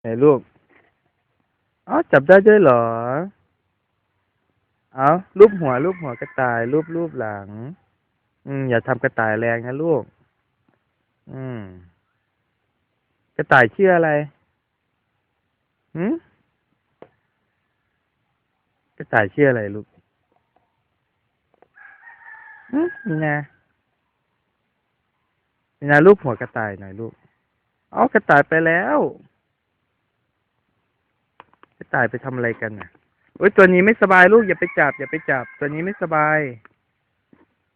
ไหนลูกอ๋อจับได้ด้วยเหรอ เอารูปหัวรูปหัวกระต่าย รูปรูปหลัง อืม อย่าทำกระต่ายแรงนะลูก อืม กระต่ายชื่ออะไรหืมกระต่ายชื่ออะไรลูกหืมมีนามีนารูปหัวกระต่ายหน่อยลูก เอากระต่ายไปแล้ว ตายไปทำอะไรกันน่ะโอ้ยตัวนี้ไม่สบายลูกอย่าไปจับอย่าไปจับ ตัวนี้ไม่สบาย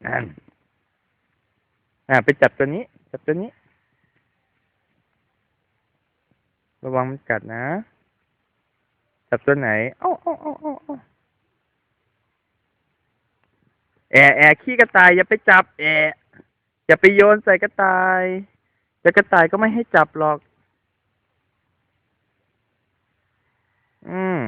นั่นอ่าไปจับตัวนี้ จับตัวนี้ ระวังมันกัดนะ จับตัวไหนเอ้าเอ้าเอ้าเอ้าเอ้าแอแอขี้กระต่ายอย่าไปจับ แออย่าไปโยนใส่กระต่ายแต่กระต่ายก็ไม่ให้จับหรอก อืม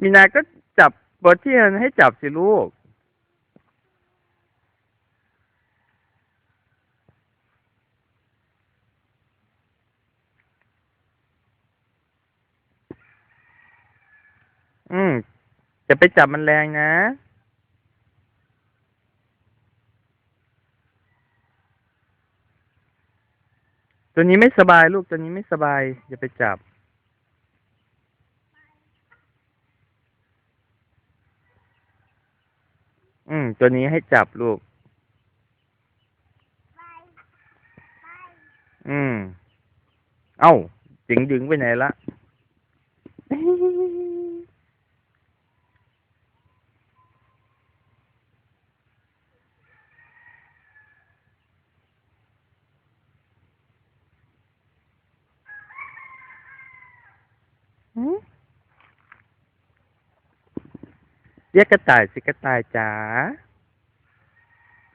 มีนาก็จับบทที่มันให้จับสิลูก อืมจะไปจับมันแรงนะ ตัวนี้ไม่สบายลูกตัวนี้ไม่สบาย อย่าไปจับ อืม ตัวนี้ให้จับลูก อืม เอ้าดึงดึงไปไหนละ หืม เรียกกระต่ายสิกระต่ายจ๋า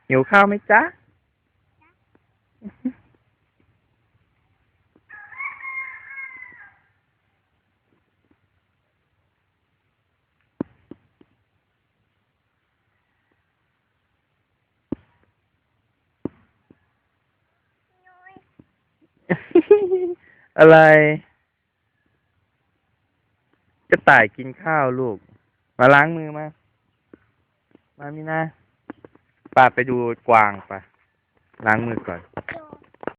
หิวข้าวไหมจ๊ะ อะไร กระต่ายกินข้าวลูก มาล้างมือมา มามีนะป้าไปดูกวางไปล้างมือก่อน